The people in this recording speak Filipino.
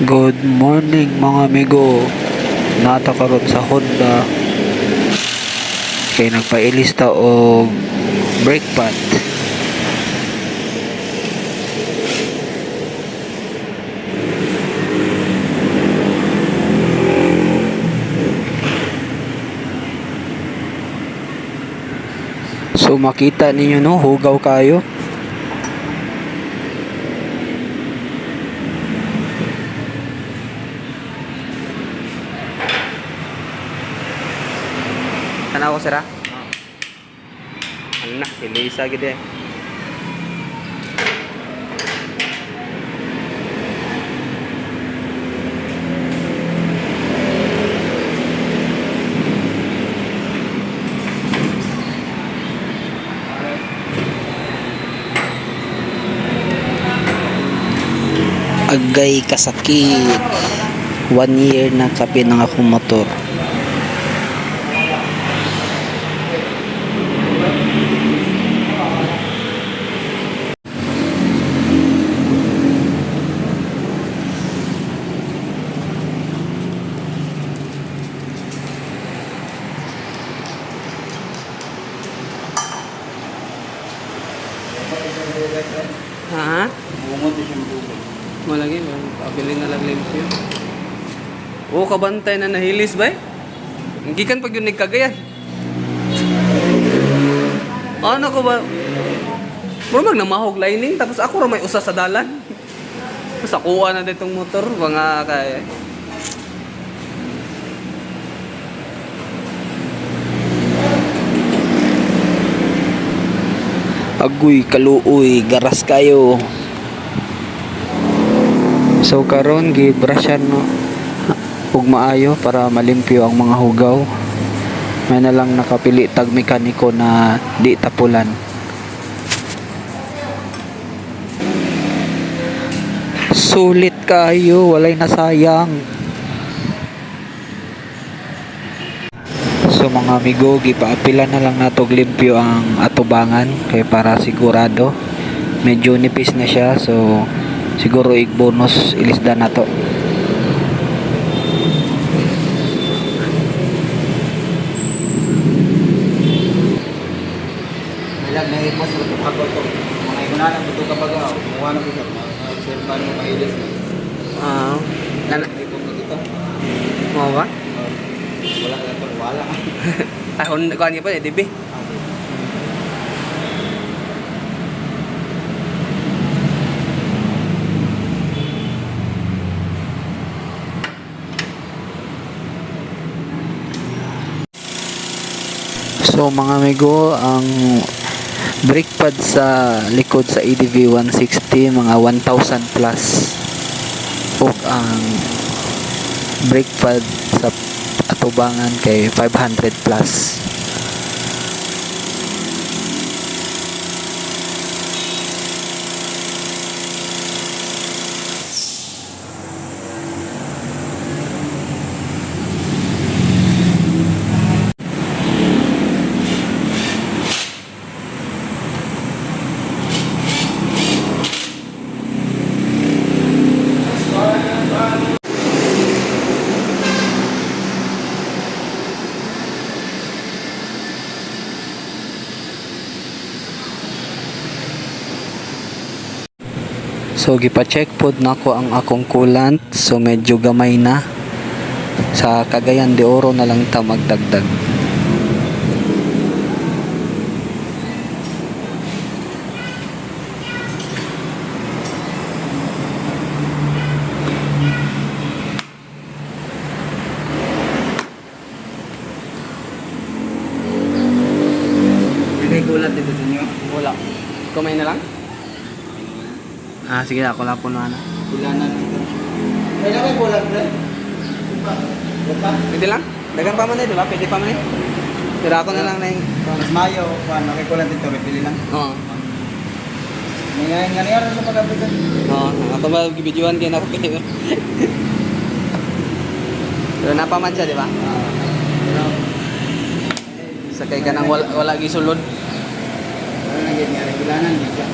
Good morning mga amigo. Nata karon sa Honda. Kay nagpailista og brake pad. So makita ninyo no, hugaw kayo. Tanaw ko sira? Ano na, ilisa gid eh. Agay kasakit. One year na kapi ng akong motor. Ha? Malagi, pabili na lang limpyo. Oo, kabantay na nahilis ba eh? Gikan pag yun nagkagayan. Ano ko ba? Mura mag namahog lining, tapos ako ra may usa sa dalan. Tapos akuha na ditong motor, mga kaya. Agoy, kaluoy, garas kayo. So karon gibrasyan no ug maayo para malimpyo ang mga hugaw. May na lang nakapili tag mekaniko na di tapulan. Sulit kayo, walay nasayang. Mga amigo, gipaapilan na lang nato og limpyo ang atubangan kay para sigurado. Medyo nipis na siya so siguro ig bonus ilisda nato. Ilag na ipos sa ito kago to. Mga igunan ang ito kapag ako. Kumuha na ko sa mga observan mo mahilis na. Ah, nan Ipos na dito. mo ba? Wala na ito. Wala. Tahon ko ani pa eh, dibi. So mga amigo, ang brake pad sa likod sa EDV 160 mga 1,000 plus ug ang brake pad sa atubangan kay 500 plus So gipa-check pod nako ang akong coolant so medyo gamay na. Sa Cagayan de Oro na lang ta magdagdag. May gulat dito sa inyo. Wala. Kumay na lang? Ah, sige ako lang po na. Ilanan ito. May lang may gulat na. Buka. Pwede lang? Dagan pa man eh, di ba? Pwede pa man eh. Pero ako na lang na yung... Mas mayo. Kuan, nakikulat dito. May pili lang. Oo. Ngayon, ngayon sa pagkapisan. Oo. Ako ba gibidyoan kayo na ako kayo. Pero napaman siya, di ba? Sakay ka nang wala, wala gisulod. Ano naging nga, regulanan. Siya.